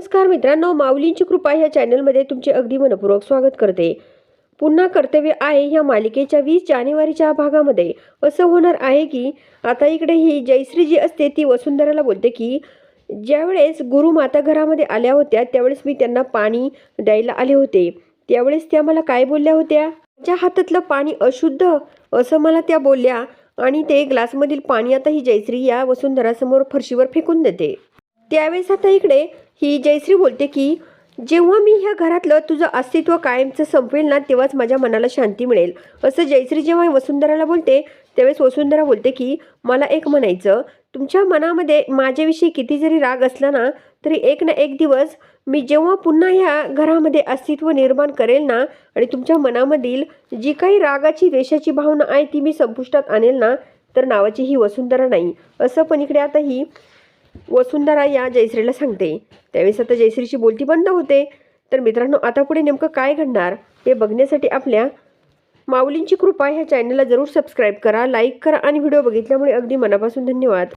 नमस्कार मित्रांनो माऊलींची कृपा ह्या चॅनलमध्ये तुमचे अगदी मनपूर्वक स्वागत करते. पुन्हा कर्तव्य आहे ह्या मालिकेच्या वीस जानेवारीच्या भागामध्ये. असं होणार आहे की आता इकडे ही जयश्री जी असते ती वसुंधराला बोलते की ज्यावेळेस गुरु माता घरामध्ये आल्या होत्या त्यावेळेस मी त्यांना पाणी द्यायला आले होते. त्यावेळेस त्या मला काय बोलल्या होत्या? ज्या हातातलं पाणी अशुद्ध असं मला त्या बोलल्या आणि ते ग्लासमधील पाणी आता ही जयश्री या वसुंधरासमोर फरशीवर फेकून देते. त्यावेळेस आता इकडे ही जयश्री बोलते की जेव्हा मी ह्या घरातलं तुझं अस्तित्व कायमचं संपवेल ना तेव्हाच माझ्या मनाला शांती मिळेल. असं जयश्री जेव्हा वसुंधराला बोलते त्यावेळेस वसुंधरा बोलते की मला एक म्हणायचं तुमच्या मनामध्ये माझ्याविषयी किती जरी राग असला ना तरी एक ना एक दिवस मी जेव्हा पुन्हा ह्या घरामध्ये अस्तित्व निर्माण करेल ना आणि तुमच्या मनामधील जी काही रागाची द्वेषाची भावना आहे ती मी संपुष्टात आणेल ना तर नावाची ही वसुंधरा नाही. असं पण इकडे आता ही वसुंधरा या जयश्रीला सांगते त्यावेळेस आता जयश्रीची बोलती बंद होते. तर मित्रांनो आता पुढे नेमकं काय घडणार? हे बघण्यासाठी आपल्या माऊलींची कृपा ह्या चॅनलला जरूर सबस्क्राईब करा लाईक करा आणि व्हिडिओ बघितल्यामुळे अगदी मनापासून धन्यवाद.